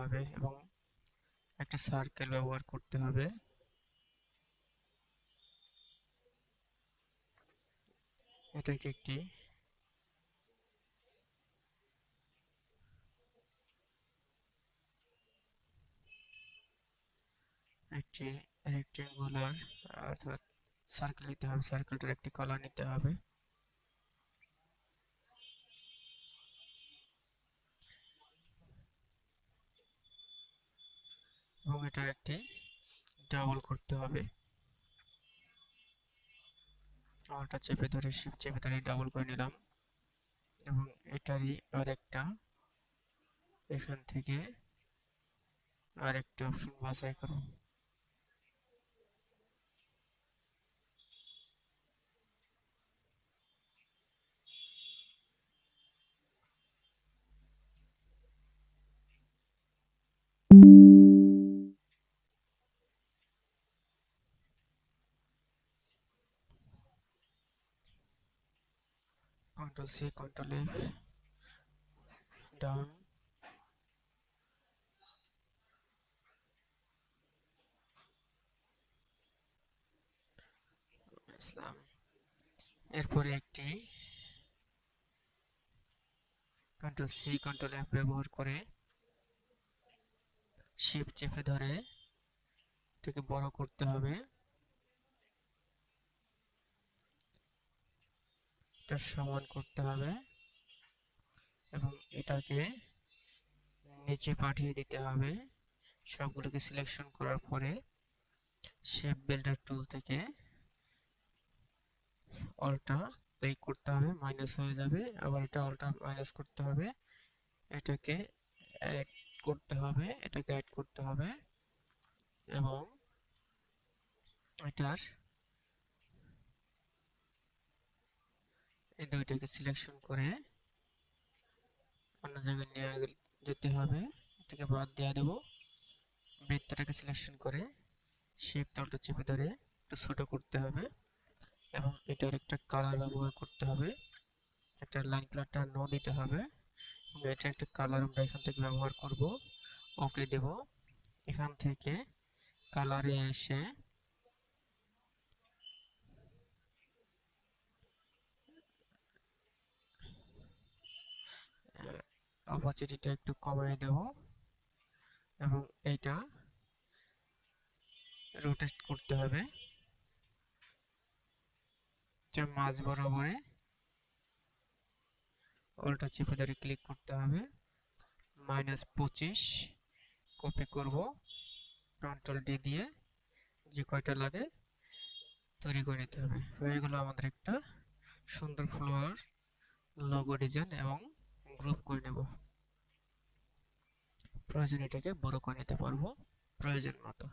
হবে এবং একটা সার্কেল ব্যবহার করতে হবে। এটাকে একটি একটি রেক্টেঙ্গুলার অর্থাৎ সার্কেল নিতে হবে সার্কেলটার একটি কলার নিতে হবে। এবং এটার একটি ডাবল করতে হবে। আলটা চেপে ধরে শিপ চেপে ধরে ডাবল করে নিলাম। এবং এটারই আরেকটা এখান থেকে আরেকটা অপশন বাছাই করো। Control C, Control F, down. ইসলাম এরপরে একটি কন্ট্রোল সি কন্ট্রোল এফ ব্যবহার করে শিফট চেপে ধরে এটাকে বড় করতে হবে। এটা সমান করতে হবে এবং এটাকে নিচে পাঠিয়ে দিতে হবে। সবগুলোকে সিলেকশন করার পরে শেপ বিল্ডার টুল থেকে অল্টা ক্লিক করতে হবে মাইনাস হয়ে যাবে। আবার এটা অলটা মাইনাস করতে হবে। এটাকে অ্যাড করতে হবে, এটাকে অ্যাড করতে হবে এবং এটার এই দুইটাকে সিলেকশন করে অন্য জায়গায় নিয়ে যেতে হবে। এটাকে বাদ দিয়ে দেবো। বৃত্তটাকে সিলেকশন করে শেপ তলটা চেপে ধরে একটু ছোট করতে হবে এবং এটার একটা কালার ব্যবহার করতে হবে। একটা লাইন কালারটা নো দিতে হবে এবং এটা একটা কালার আমরা এখান থেকে ব্যবহার করব। ওকে দেব। এখান থেকে কালারে এসে অপরচুনিটিটা একটু কমিয়ে দেব এবং এইটা রোটেট করতে হবে। মাঝ বরাবরে উল্টা চেপে ধরে ক্লিক করতে হবে। মাইনাস পঁচিশ কপি করব কন্ট্রোল ডি দিয়ে যে কয়টা লাগে তৈরি করে নিতে হবে। হয়ে গেল আমাদের একটা সুন্দর ফ্লোয়ার লোগো ডিজাইন এবং গ্রুপ করে নেব। প্রয়োজন এটাকে বড় করে নিতে পারব প্রয়োজন মতো।